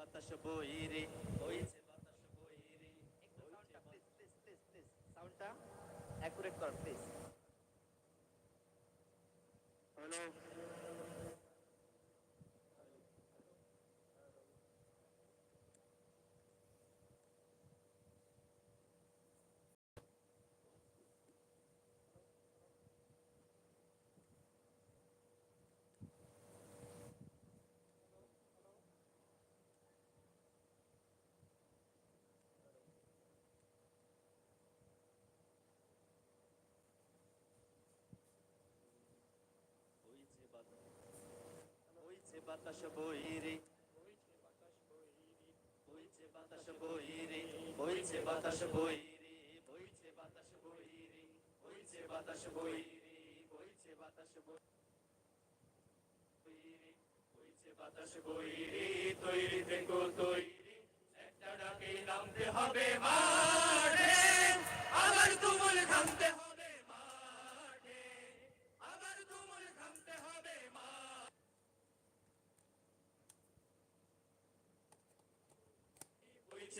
বাতাস বইরে বইছে বাতাস বইরে একটু সাউন্ডটা প্লিজ প্লিজ প্লিজ প্লিজ সাউন্ডটা অ্যাকুরেট কর প্লিজ হ্যালো বাতাস বইরে বইছে বাতাস বইরে বইছে বাতাস বইরে বইছে বাতাস বইরে বইছে বাতাস বইরে বইছে বাতাস বইরে বইছে বাতাস বইরে তৈরি থেকো, তৈরি একটা ডাকে নামতে হবে মাঠে আবার তুমুল থামতে হবে মাঠে আবার তুমুল থামতে হবে মাঠে বইছে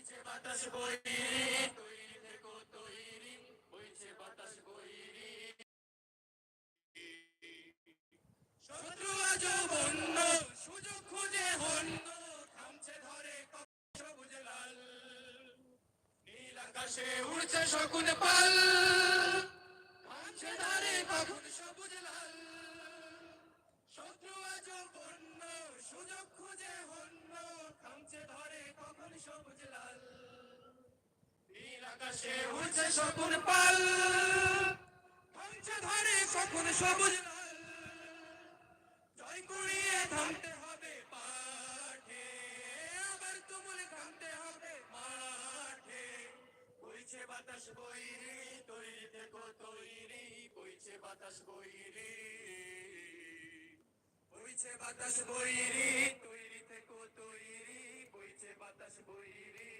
বইছে বাতাস শত্রু আজ সুযোগ খুঁজে থামছে ধরে সবুজ লাল। নীল আকাশে উড়ছে শকুন পাল, থামছে ধরে কখন সবুজ লাল। শত্রু আজ বন্য, সুযোগ খুঁজে হন্য, থামছে ধরে কখন সবুজ লাল। আকাশে উড়ছে শকুন পাল। থামছে ধরে কখন সবুজ জয় কুড়িয়ে থামতে বাতাস বইরি, তৈরি থেকো তৈরি। বইছে বাতাস বইরি। বইছে বাতাস বইরি, তৈরি থেকো তৈরি। বইছে বাতাস বইরি।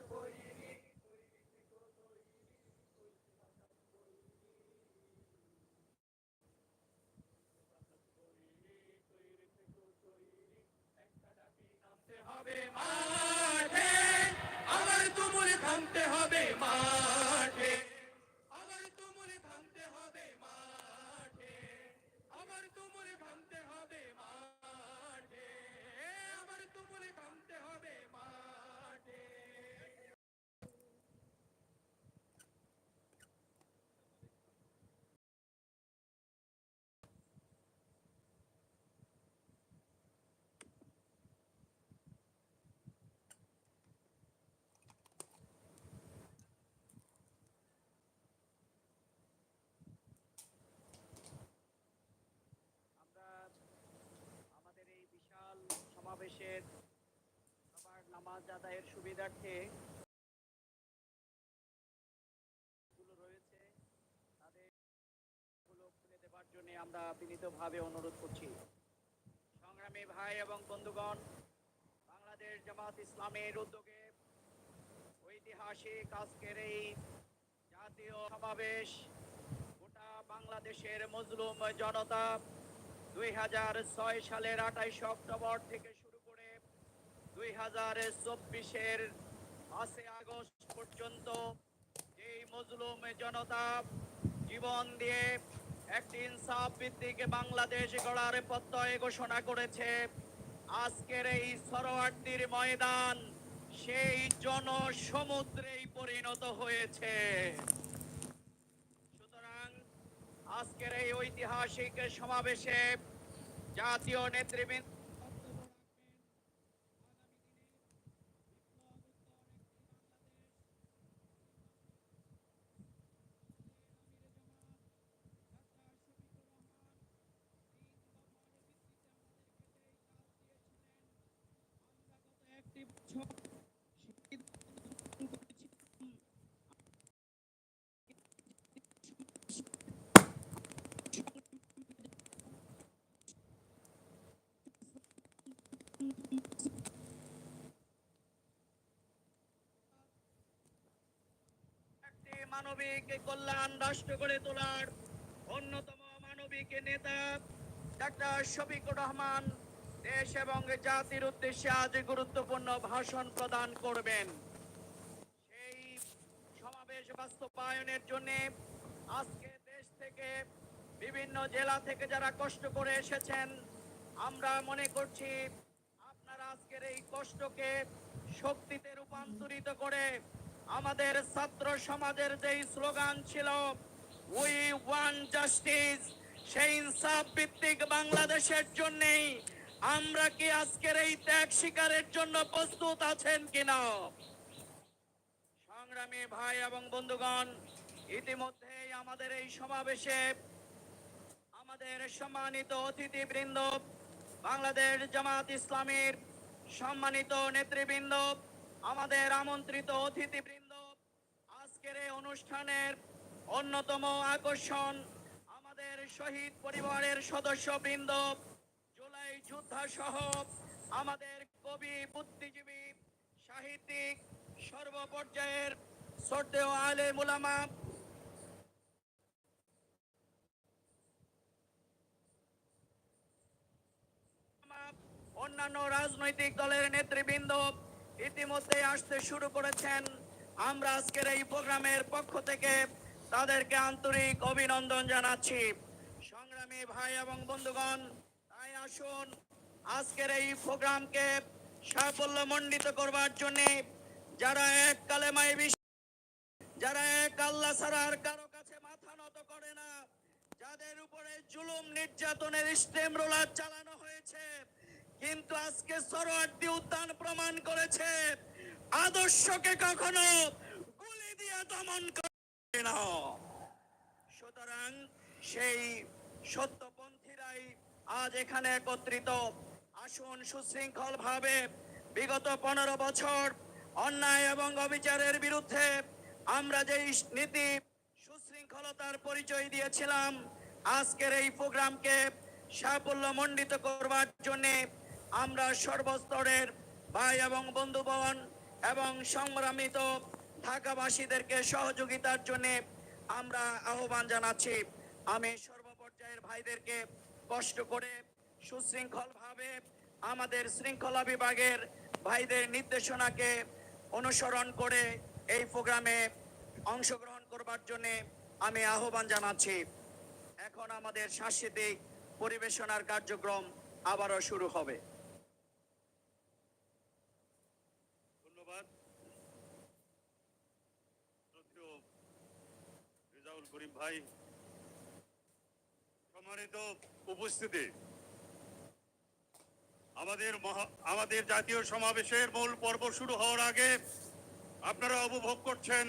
হবে মাঠে আবার তুমুল থামতে হবে মাঠে আবার তুমুল থামতে হবে মাঠে আবার তুমুল থামতে হবে মাঠে আবার তুমুল থামতে হবে মাঠে সমাবেশের সবার নামাজ আদায়ের সুবিধার্থে রয়েছে, তাদের খুলে দেবার জন্য আমরা বিনীতভাবে অনুরোধ করছি। সংগ্রামী ভাই এবং বন্ধুগণ, বাংলাদেশ জামাত ইসলামের উদ্যোগে ঐতিহাসিক আজকের এই জাতীয় সমাবেশ গোটা বাংলাদেশের মজলুম জনতা দুই হাজার ছয় সালের আঠাইশ অক্টোবর থেকে দুই হাজার চব্বিশের পাঁচই আগস্ট পর্যন্ত এই মজলুম জনতা জীবন দিয়ে একটি ইনসাফ ভিত্তিক বাংলাদেশ গড়ার প্রত্যয় ঘোষণা করেছে। আজকের এই সরোয়ার্দির ময়দান সেই জনসমুদ্রেই পরিণত হয়েছে। সুতরাং আজকের এই ঐতিহাসিক সমাবেশে জাতীয় নেতৃবৃন্দ মানবিক কল্যাণ রাষ্ট্র গড়ে তোলার অন্যতম মানবিক নেতা ডাক্তার শফিকুর রহমান দেশ এবং জাতির উদ্দেশ্যে আজ গুরুত্বপূর্ণ ভাষণ প্রদান করবেন। সেই সমাবেশ বাস্তবায়নের জন্য আজকে দেশ থেকে বিভিন্ন জেলা থেকে যারা কষ্ট করে এসেছেন, আমরা মনে করছি আপনারা আজকের এই কষ্টকে শক্তিতে রূপান্তরিত করে আমাদের ছাত্র সমাজের যেই স্লোগান ছিল উই ওয়ান জাস্টিস সেই ইনসাফ ভিত্তিক বাংলাদেশের জন্যই আমরা কি আজকের এই ত্যাগ শিকারের জন্য প্রস্তুত আছেন কিনা? সংগ্রামী ভাই এবং বন্ধুগণ, ইতিমধ্যেই আমাদের এই সমাবেশে আমাদের সম্মানিত অতিথি অতিথিবৃন্দ, বাংলাদেশ জামাত ইসলামীর সম্মানিত নেতৃবৃন্দ, আমাদের আমন্ত্রিত অতিথি অতিথিবৃন্দ, আজকের এই অনুষ্ঠানের অন্যতম আকর্ষণ আমাদের শহীদ পরিবারের সদস্যবৃন্দ যোদ্ধা সহ আমাদের কবি, বুদ্ধিজীবী, সাহিত্যিক, সর্বপর্যায়ের শ্রদ্ধেয় আলে মুলামা। অন্যান্য রাজনৈতিক দলের নেতৃবৃন্দ ইতিমধ্যে আসতে শুরু করেছেন। আমরা আজকের এই প্রোগ্রামের পক্ষ থেকে তাদেরকে আন্তরিক অভিনন্দন জানাচ্ছি। সংগ্রামী ভাই এবং বন্ধুগণ আসুন। আজকের এই প্রোগ্রামকে সাফল্যমণ্ডিত করবার জন্য যারা এক কালেমায় বিশ্বাস যারা এক আল্লাহ ছাড়া আর কারও কাছে মাথা নত করে না, যাদের উপরে জুলুম, নির্যাতনের স্টেম রোলার চালানো হয়েছে, কিন্তু আজকে সরোয়ার্দি উদ্যান প্রমাণ করেছে, আদর্শকে কখনো গুলি দিয়ে দমন করে না। সুতরাং সেই সত্যপন্থীরাই আজ এখানে একত্রিত। আসুন সুশৃঙ্খল ভাবে বিগত পনেরো বছর অন্যায় এবং অবিচারের বিরুদ্ধে আমরা যেই নীতি সুশৃঙ্খলতার পরিচয় দিয়েছিলাম, আজকের এই প্রোগ্রামকে সাফল্যমণ্ডিত করবার জন্য আমরা সর্বস্তরের ভাই এবং বন্ধুগণ এবং সংগ্রামিত ঢাকাবাসীদেরকে সহযোগিতার জন্য আমরা আহ্বান জানাচ্ছি। আমি সর্বপর্যায়ের ভাইদেরকে কষ্ট করে সুশৃঙ্খলভাবে আমাদের শৃঙ্খলা বিভাগের ভাইদের নির্দেশনাকে অনুসরণ করে এই প্রোগ্রামে অংশগ্রহণ করবার জন্য আমি আহ্বান জানাচ্ছি। এখন আমাদের সাংস্কৃতিক পরিবেশনার কার্যক্রম আবারও শুরু হবে। ধন্যবাদ। করিম ভাই সম্মানিত উপস্থিতি। আমাদের আমাদের জাতীয় সমাবেশের মূল পর্ব শুরু হওয়ার আগে আপনারা উপভোগ করছেন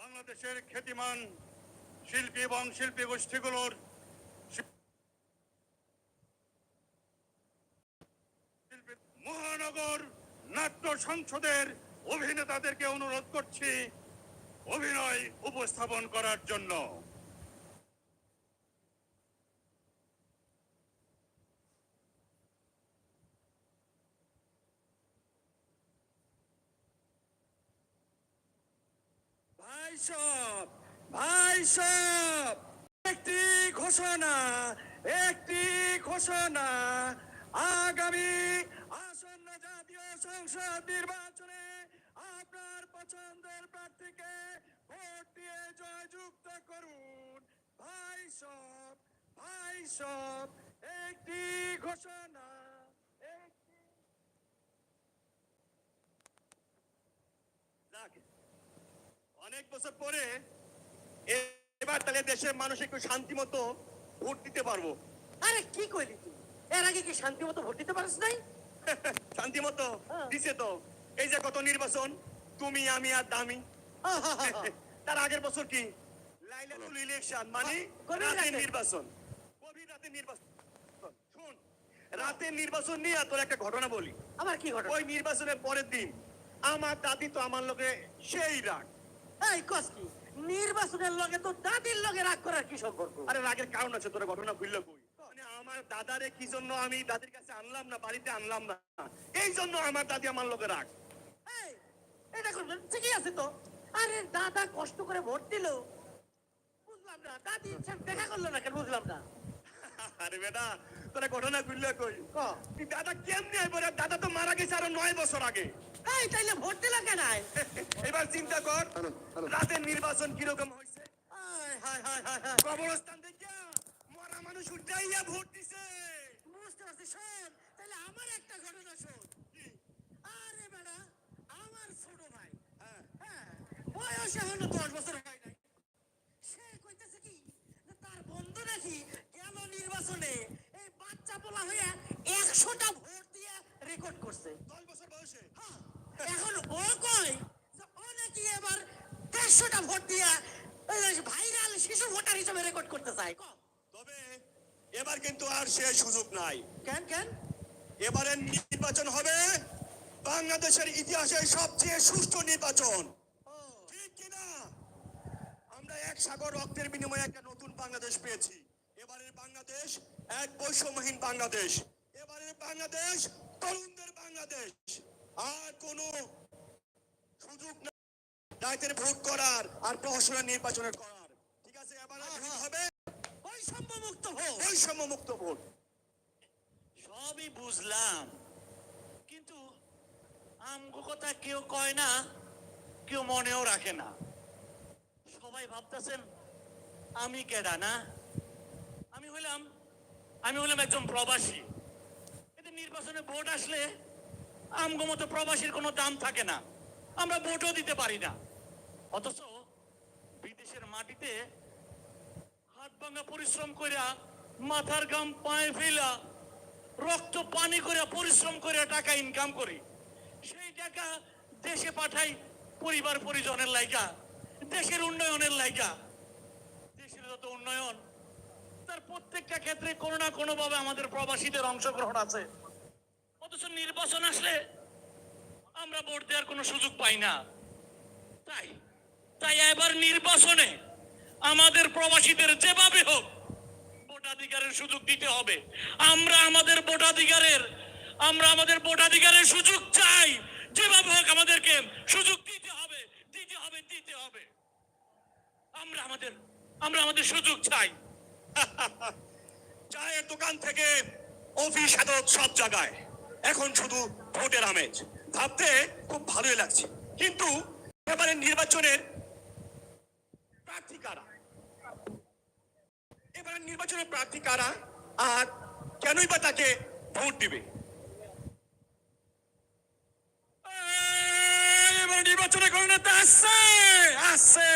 বাংলাদেশের খ্যাতিমান শিল্পী এবং শিল্পী গোষ্ঠীগুলোর মহানগর নাট্য সংসদের অভিনেতাদেরকে অনুরোধ করছি অভিনয় উপস্থাপন করার জন্য ভাই সব ভাই সব একটি ঘোষণা একটি ঘোষণা, আগামী আসন্ন জাতীয় সংসদ নির্বাচনে আপনার পছন্দের প্রার্থীকে ভোট দিয়ে জয়যুক্ত করুন। ভাই সব ভাই সব একটি ঘোষণা একটি যাক, অনেক বছর পরে এবার তাহলে দেশের মানুষ একটু শান্তি মতো ভোট দিতে পারব। আরে কি কইলি তুই? এর আগে কি শান্তি মতো ভোট দিতে পারিস নাই? শান্তি মতো হ্যাঁ। দিছে তো। এই যে কত নির্বাচন তুমি আমি আর দামি। তার আগের বছর কি? লাইলাতুল ইলেকশন মানে রাতের। নির্বাচন। গভীর রাতের নির্বাচন। শুন রাতের নির্বাচন নিয়ে তোর একটা ঘটনা বলি। আবার কি ঘটনা? ওই নির্বাচনের পরের দিন আমার দাদি তো আমার লোকে সেই রাগ। এই কস কি? নির্বাচনের লগে তো দাদির লগে রাগ করার কি সম্পর্ক? আরে রাগের কারণ আছে তোর ঘটনা ভুললে কই? মানে আমার দাদারে কি জন্য আমি দাদির কাছে আনলাম না বাড়িতে আনলাম না? এই জন্য আমার দাদি আমার লোকে রাগ। এটা করবেন ঠিকই আছে তো। আরে দাদা কষ্ট করে ভোট দিল। বুঝলাম না দাদি দেখা করল না কেন বুঝলাম না। আরে বেটা তোরা ঘটনা ভুললে কই? দাদা কেমনে দাদা তো মারা গেছে আরও নয় বছর আগে। এই তাইলে ভোট দিল কেন? এবার চিন্তা কর রাতের নির্বাচন কীরকম হয়েছে? হায় হায় হায় হায় হায়। কবরস্থান দেখিয়া মরা মানুষ উঠাইয়া ভোট দিছে। বুঝতে পারছি শোন তাহলে আমার একটা ঘটনা শোন। আরে বেড়া আমার ছোট ভাই হ্যাঁ বয়স এখনও দশ বছর হয় নাই। সে কইতেছে কি তার বন্ধু নাকি গেল নির্বাচনে এই বাচ্চা পোলা হইয়া একশোটা ভোট দিয়ে রেকর্ড করছে। দশ বছর বয়সে? হ্যাঁ, এখন ও ও নাকি এবার দেড়শোটা ভোট দিয়া ভাইরাল শিশু ভোটার হিসেবে রেকর্ড করতে চায়। তবে এবার কিন্তু আর সে সুযোগ নাই। কেন কেন? এবারে নির্বাচন হবে বাংলাদেশের ইতিহাসে সবচেয়ে সুষ্ঠু নির্বাচন। ঠিক কিনা? আমরা এক সাগর রক্তের বিনিময়ে একটা নতুন বাংলাদেশ পেয়েছি। এবারের বাংলাদেশ এক বৈষম্যহীন বাংলাদেশ। এবারের বাংলাদেশ তরুণদের বাংলাদেশ আর কোনো সুযোগ না রাইতের ভোট করার আর প্রহসনের নির্বাচনের করার। ঠিক আছে এবারে ভোট হবে? বৈষম্য মুক্ত ভোট। বৈষম্য মুক্ত ভোট। সবই বুঝলাম। কিন্তু আমগো কথা কেউ কয় না কেউ মনেও রাখে না। সবাই ভাবতেছেন আমি কেডা না? আমি হইলাম আমি হইলাম একজন প্রবাসী। এতে নির্বাচনে ভোট আসলে আমগো মতো প্রবাসীর কোনো দাম থাকে না। আমরা ভোটও দিতে পারি না। অথচ বিদেশের মাটিতে হাত ভাঙা পরিশ্রম করিয়া মাথার গাম পায়ে ফেলা রক্ত পানি করে পরিশ্রম করে টাকা ইনকাম করি। সেই টাকা দেশে পাঠাই পরিবার পরিজনের লাইকা দেশের উন্নয়নের লাইকা দেশের যত উন্নয়ন, তার প্রত্যেকটা ক্ষেত্রে কোনো না কোনো ভাবে আমাদের প্রবাসীদের অংশগ্রহণ আছে। অথচ নির্বাচন আসলে আমরা ভোট দেওয়ার কোনো সুযোগ পাই না। তাই তাই এবার নির্বাচনে আমাদের প্রবাসীদের যেভাবে হোক ভোটাধিকারের সুযোগ দিতে হবে। আমরা আমাদের ভোটাধিকারের, আমরা আমাদের ভোটাধিকারের সুযোগ চাই। যেভাবে হোক আমাদেরকে সুযোগ দিতে হবে দিতে হবে দিতে হবে। আমরা আমাদের আমরা আমাদের সুযোগ চাই। চায়ের দোকান থেকে অফিস, আদালত সব জায়গায়। এখন শুধু ভোটের আমেজ। ভাবতে খুব ভালোই লাগছে। কিন্তু এবারে নির্বাচনের প্রার্থী কারা? এবারে নির্বাচনের প্রার্থী কারা আর কেনই বা তাকে ভোট দিবে? নির্বাচনে আসছে আসছে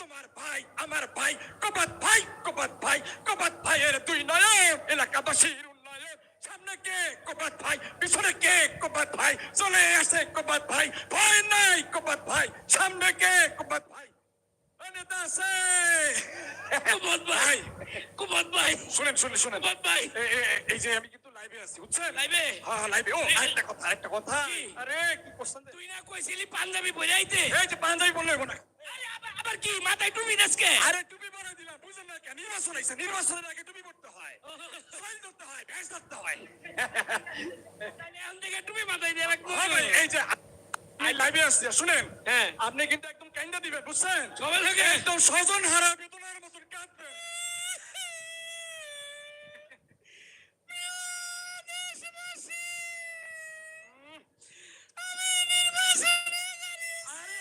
তোমার ভাই, আমার ভাই, কপাত ভাই কপাত ভাই, কপাত ভাইয়ের দুই নয়ন, এলাকাবাসীর কে কপাত ভাই পিছনে কে কপাত ভাই? চলে আসে কপাত ভাই। ভয় নাই কপাত ভাই। সামনে কে কপাত ভাই? নেতা আছে। কুমত ভাই কুমত ভাই। শুনেন শুনেন শুনেন। ভাই। এই যে আমি কিন্তু লাইভে আছি বুঝছেন? লাইভে হ্যাঁ হ্যাঁ লাইভে ও আরেকটা কথা আরেকটা কথা? আরে কি করছেন তুই না কইছিলি পাঞ্জাবি আইতে। এই যে পাঞ্জাবি বললে না। আরে আবার- আবার কি? মাথায় টুপি দেশকে আরে টুপি নির্বাচন আইছে নির্বাচনের আগে টুপি পড়তে হয়। ফাইল ধরতে হয় ভ্যাস ধরতে হয়। থেকে টুপি মাথায় দিয়ে রাখব এই যে লাইভে আসছি শুনেন হ্যাঁ। আপনি কিন্তু একদম কাইন্ডা দিবেন বুঝছেন? সবাই থেকে। একদম স্বজন হারা বেদনার মতন কাঁদবেন আরে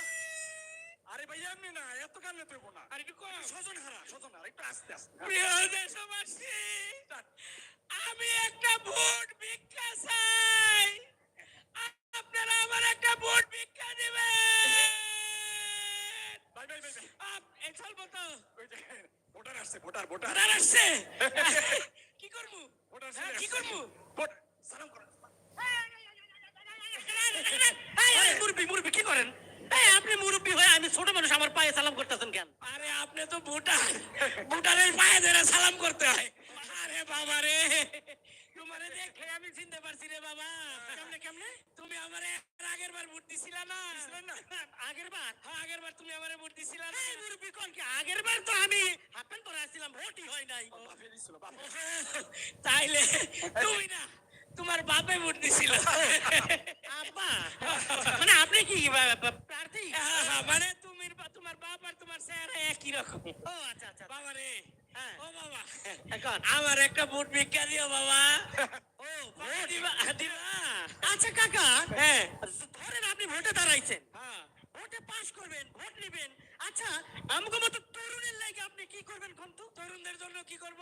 আরে ভাই এমনি না এত কান্না তুই না আর একটু কম স্বজন হারা স্বজন হারা একটু আস্তে আস্তে প্রিয় দেশবাসী আমি একটা ভোট ভিক্ষা চাই আপনারা আমার একটা ভোট ভিক্ষা দিবেন ভাই ভাই ভাই ভাই, আপ- এই চলবো তো ওই যে ভোটার আসছে ভোটার ভোটার ভোটার আসছে কি করব ভোটার হ্যাঁ, চলে কি আসছে। করব ভোট- সালাম করেন মুরব্বী মুরব্বী কি করেন? এই আপনি মুরব্বী হয়ে আমি ছোট মানুষ আমার পায়ে সালাম করতেছেন কেন? আরে আপনি তো ভুটান। ভুটানের পায়ে ধরে সালাম করতে হয়। আরে বাবা রে তোমারে দেখে আমি চিনতে পারছি রে বাবা। কেমনে কেমনে? তুমি আমারে আগের বার ভোট দিছিলা না? আগের বার? হ্যাঁ আগের বার তুমি আমারে ভোট দিছিলা না। এই মুরব্বী কোন কি? আগের বার তো আমি হাফ প্যান্ট পরে আসছিলাম ভোটই হয় নাই। তাইলে তুমি না তোমার বাপে ভোট দিছিল। আব্বা মানে আপনি কি বা- বা- প্রার্থী? মানে তুমি তোমার বাপ আর তোমার চেহারা একই রকম। ও আচ্ছা আচ্ছা। বাবা রে। ও বাবা। আমার একটা ভোট ভিক্ষা দিও বাবা। ও দিবা দিবা। আচ্ছা কাকা হ্যাঁ। ধরেন আপনি ভোটে দাঁড়াইছেন। হ্যাঁ। ভোটে পাস করবেন ভোট নেবেন। আচ্ছা আমাকে মতো তরুণের লাগে আপনি কি করবেন কন্তু? তরুণদের জন্য কি করব?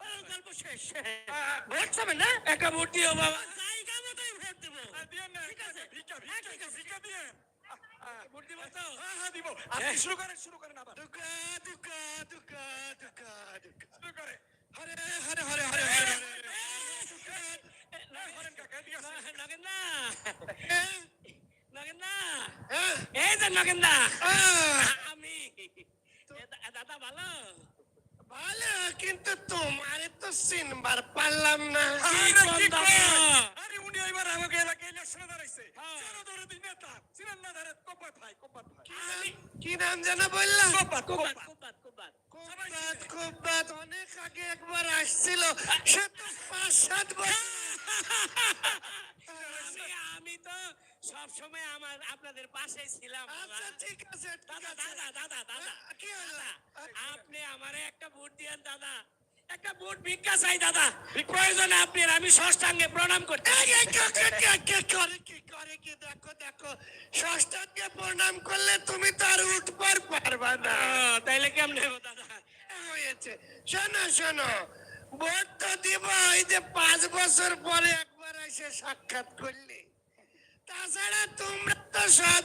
গল্প শেষ। ভোট চাবেন না? একটা ভোট দিও বাবা। জায়গা মতোই ভোট দেবো। ঠিক আছে। ভিক্ষা হ্যাঁ, ভিক্ষা। ভিক্ষা দিয়েন ভোট দিব তো? হ্যাঁ হ্যাঁ দিব। আপনি শুরু করেন শুরু করেন আবার। দুকা দুকা দুকা দুকা দুকা। শুরু করে। হরে হরে হরে হরে হরে করেন কাকা ঠিক আছে নগেন না নগেন না এই যে নগেন না আমি। দাদা ভালো? ভালো কিন্তু তোমারে তো চিনবার পারলাম না। আরে উনি এবার আমাকে এলাকায় ইলেকশনে দাঁড়াইছে। হ্যাঁ। চেনো ধরে দিন নেতা। চিনেন না ধরে কপাত ভাই কপাত ভাই। কি নাম যেন বললাম? কপাত অনেক আগে একবার আসছিল। সে তো পাঁচ সাত বছর। আমি আমি তো সব সময় আমার আপনাদের পাশে ছিলাম। আচ্ছা ঠিক আছে দাদা দাদা দাদা দাদা কি হলো? আপনি আমারে একটা ভোট দিয়েন দাদা। একটা ভোট ভিক্ষা চাই দাদা। প্রয়োজনে আপনি আমি ষষ্ঠাঙ্গে প্রণাম করতে করে কি করে কি? দেখো দেখো। ষষ্ঠাঙ্গে প্রণাম করলে তুমি তো আর উঠবার পারবা না। তাইলে কেমনে হব দাদা? হয়েছে। শোনো শোনো। ভোট তো দিব এই যে পাঁচ বছর পরে একবার এসে সাক্ষাৎ করলে। তাছাড়া তোমরা তো সব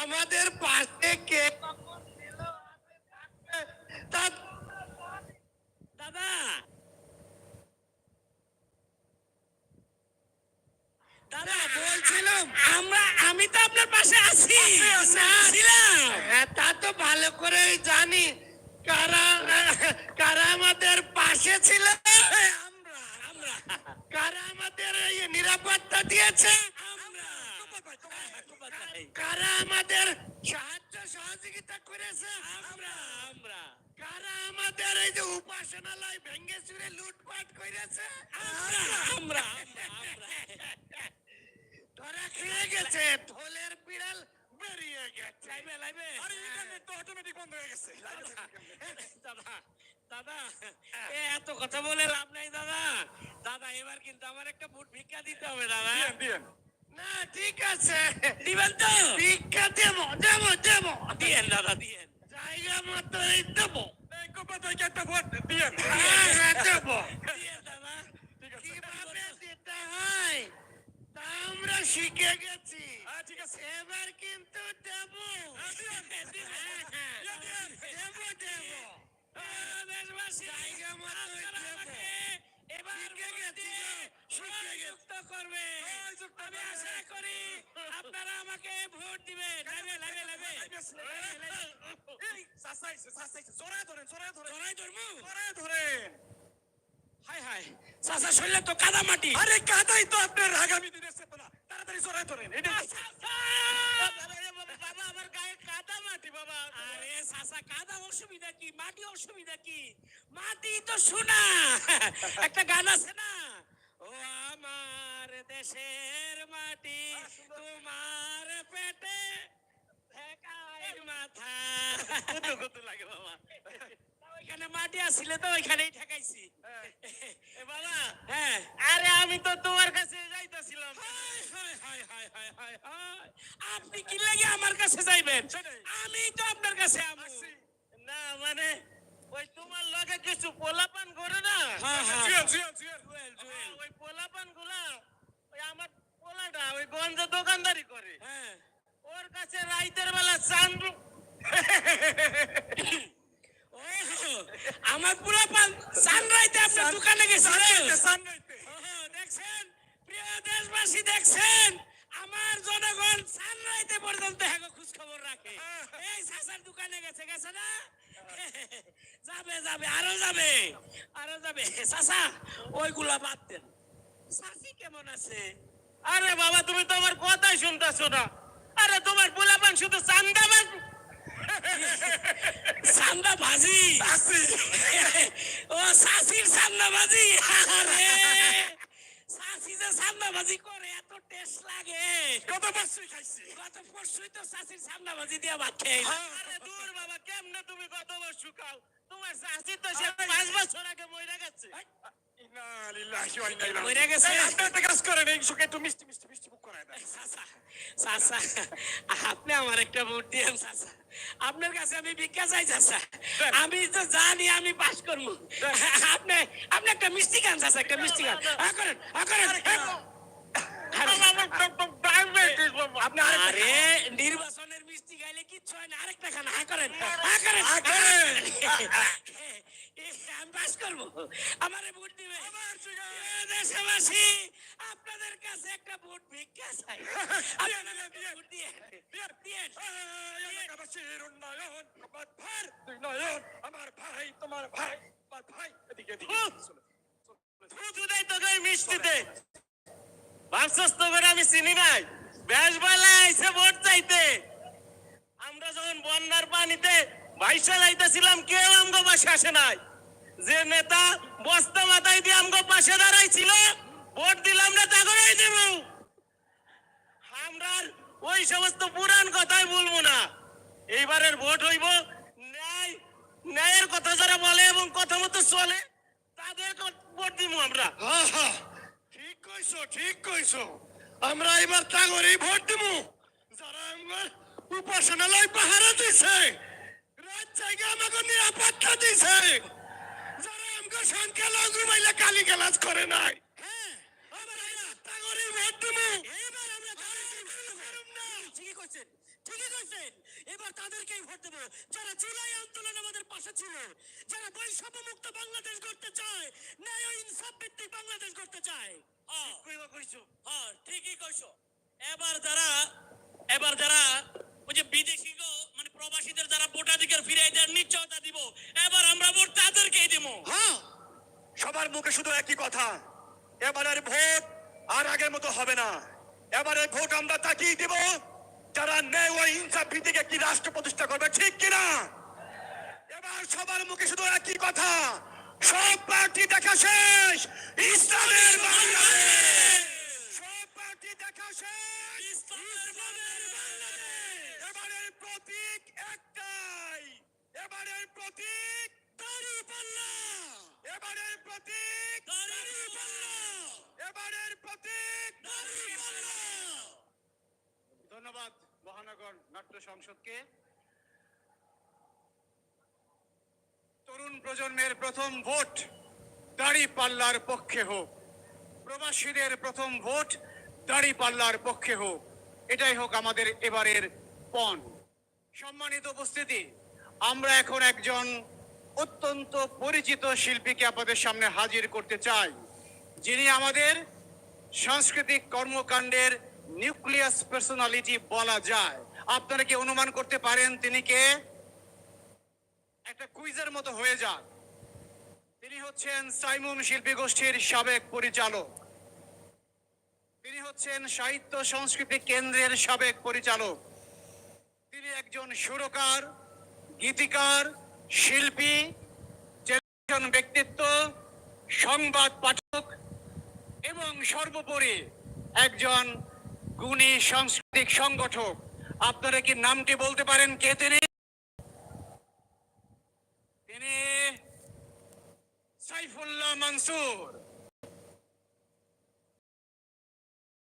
আমাদের পাশে কে দাদা। দাদা বলছিলাম আমরা আমি তো আপনার পাশে আছি। হ্যাঁ, তা তো ভালো করেই জানি। কারা কারা আমাদের পাশে ছিল? কারা আমাদের এই নিরাপত্তা দিয়েছে কারা আমাদের সাহায্য সহযোগিতা করেছে আমরা। আমরা। কারা আমাদের এই যে উপাসনালয় ভেঙ্গে চুরে লুটপাট করেছে আমরা। তোরা খেয়ে গেছে ঢোলের বিড়াল বেরিয়ে গেছে। লাইবে লাইবে। আরে ইন্টারনেট তো অটোমেটিক বন্ধ হয়ে গেছে। দাদা এত কথা বলে লাভ নাই দাদা। দাদা এবার কিন্তু আমার একটা ভোট ভিক্ষা দিতে হবে দাদা। না ঠিক আছে। দিবেন তো। ভিক্ষা দেবো দেবো দেবো। দিয়েন দাদা দিয়েন। জায়গা মতো দেবো। হ্যাঁ, হ্যাঁ, আমরা শিখে গেছি। এবার কিন্তু দেবো। হ্যাঁ, দেবো দেবো। করবে। আমি আশা করি আপনারা আমাকে ভোট দিবেন লাভে লাভে লাভে এই সাসাইছে সাসাইছে। জোরে ধরেন জোরে ধরেন। জড়াই ধরবো? জোরে ধরেন। হাই হাই। চাচা শরীরে তো কাদা মাটি। আরে কাদাই তো আপনার আগামী দিনের চেতনা। তাড়াতাড়ি জোরে ধরেন। এটা কাদা মাটি বাবা। আরে সাসা কাদা অসুবিধা কি? মাটি অসুবিধা কি? মাটি তো শোনা একটা গান আছে না? ও আমার দেশের মাটি তোমার পেটে মাথা। কত কত লাগে বাবা। ওইখানে মাটি আসলে তো ওইখানেই ঠেকাইছি। বাবা হ্যাঁ। আরে আমি তো তোমার কাছে যাইতাছিলাম। হায় হায় হায় হায় হায় হায় হায়। আপনি কি লাগে আমার কাছে যাইবেন? আমি তো আপনার কাছে না মানে ওই তোমার লগে কিছু পোলাপান করে না? জুয়েল জুয়েল ওই পোলাপানগুলা ওই আমার পোলাটা ওই গঞ্জ দোকানদারি করে। ওর কাছে রাইতের বেলা চান্দ আমার পোলাপান সানরাইতে আপনার দোকানে গেছে দেখছেন? প্রিয় দেশবাসী দেখছেন? আমার জনগণ সানরাইতে পর্যন্ত হ্যাগো খোঁজ খবর রাখে। এই সাসার দোকানে গেছে গেছে না? যাবে যাবে আরও যাবে আরও যাবে। সাসা ওইগুলা বাদ দেন। সাসি কেমন আছে? আরে বাবা তুমি তো আমার কথাই শুনতেছো না। আরে তোমার পোলাপান শুধু চান্দা চান্দা ভাজি ও সাসির চান্দা ভাজি আরে। সাসি যে চান্দা ভাজি করে এত টেস্ট লাগে। কত বছর খাইছি। গত পরশুই তো সাসির চান্দা ভাজি দিয়ে ভাত খেয়ে আরে দূর বাবা কেমনে তুমি কত বছর খাও? তোমার সাসি তো সে পাঁচ বছর আগে মরে গেছে। আপনি আমার একটা ভোট চাচা আপনার কাছে আমি ভিক্ষা চাই চাচা আমি তো জানি আমি পাস করব। আপনি আপনি একটা মিষ্টি খান চাচা একটা মিষ্টি খান। করেন করেন। আরে নির্বাচনের মিষ্টি খাইলে কিচ্ছু হয় না আরেকটা খান। হ্যাঁ করেন। করেন। হ্যাঁ করেন। আমি পাস করব। আমারে ভোট দিবে। দেশবাসী আপনাদের কাছে একটা ভোট ভিক্ষা চাই। ভোট দিয়ে আমার ভাই তোমার ভাই আমার ভাই এদিকে এদিকে চলো, চলো। দুধাই তো গাই মিষ্টিতে। ভাবছস তো করে আমি চিনি নাই বেশ বেলা আইসে ভোট চাইতে। আমরা যখন বন্যার পানিতে ভাইসা লাইতেছিলাম, কেউ আমগো পাশে আসে নাই। যে নেতা বস্তা মাথায় দিয়ে আমগো পাশে দাঁড়াইছিল, ভোট দিলাম না, তা আমরা ওই সমস্ত পুরান কথাই বলব না। এইবারের ভোট হইব, ন্যায়, ন্যায়ের কথা যারা বলে এবং কথা মতো চলে, তাদের ভোট দিব আমরা। ঠিক কইছো ঠিক কইছো। আমরা এবার তাগরেই ভোট দিব। যারা আমার উপাসনালয় পাহারা দিছে জায়গা আমাকে নিরাপত্তা দিছে। যারা আমাকে সংখ্যালঘু মাইলে কালি গালাজ করে নাই। এবার তাগরেই ভোট দিব এবার আমরা ঠিকই কইছেন ঠিকই কইছেন। এবার তাদেরকেই ভোট দেবো। যারা জুলাই আন্দোলন আমাদের পাশে ছিল যারা বৈষম্য মুক্ত বাংলাদেশ করতে চায় ন্যায় ইনসাফ ভিত্তিক বাংলাদেশ করতে চায়। হ্যাঁ ঠিকই কইছো। এবার যারা এবার যারা ওই যে বিদেশি গো মানে প্রবাসীদের যারা ভোটাধিকার ফিরিয়ে দেওয়ার নিশ্চয়তা দিব, এবার আমরা ভোট তাদেরকেই দিব। হ্যাঁ সবার মুখে শুধু একই কথা, এবারের ভোট আর আগের মতো হবে না। এবারে ভোট আমরা তাকিয়ে দিব, যারা ন্যায় ও ইনসাফ ভিত্তিক একটি রাষ্ট্র প্রতিষ্ঠা করবে, ঠিক কিনা? এবার সবার মুখে শুধু একই কথা, সব পার্টি দেখা শেষ, ইসলামের বাংলাদেশ। প্রতীক একটাই। এবারের প্রতীক এবারের প্রতীক এবারের প্রতীক ধন্যবাদ মহানগর নাট্য সংসদকে। তরুণ প্রজন্মের প্রথম ভোট দাড়ি পাল্লার পক্ষে হোক। প্রবাসীদের প্রথম ভোট দাড়ি পাল্লার পক্ষে হোক। এটাই হোক আমাদের এবারের পণ। সম্মানিত উপস্থিতি, আমরা এখন একজন অত্যন্ত পরিচিত শিল্পীকে আপনাদের সামনে হাজির করতে চাই, যিনি আমাদের সাংস্কৃতিক কর্মকাণ্ডের নিউক্লিয়াস পার্সোনালিটি বলা যায়। আপনারা কি অনুমান করতে পারেন তিনি কে? একটা কুইজের মতো হয়ে যান তিনি হচ্ছেন সাইমুম শিল্পী গোষ্ঠীর সাবেক পরিচালক। তিনি হচ্ছেন সাহিত্য সংস্কৃতি কেন্দ্রের সাবেক পরিচালক। তিনি একজন সুরকার, গীতিকার, শিল্পী, টেলিভিশন ব্যক্তিত্ব, সংবাদ পাঠক এবং সর্বোপরি একজন গুণী সাংস্কৃতিক সংগঠক। আপনারা কি নামটি বলতে পারেন কে তিনি? তিনি সাইফুল্লাহ মনসুর।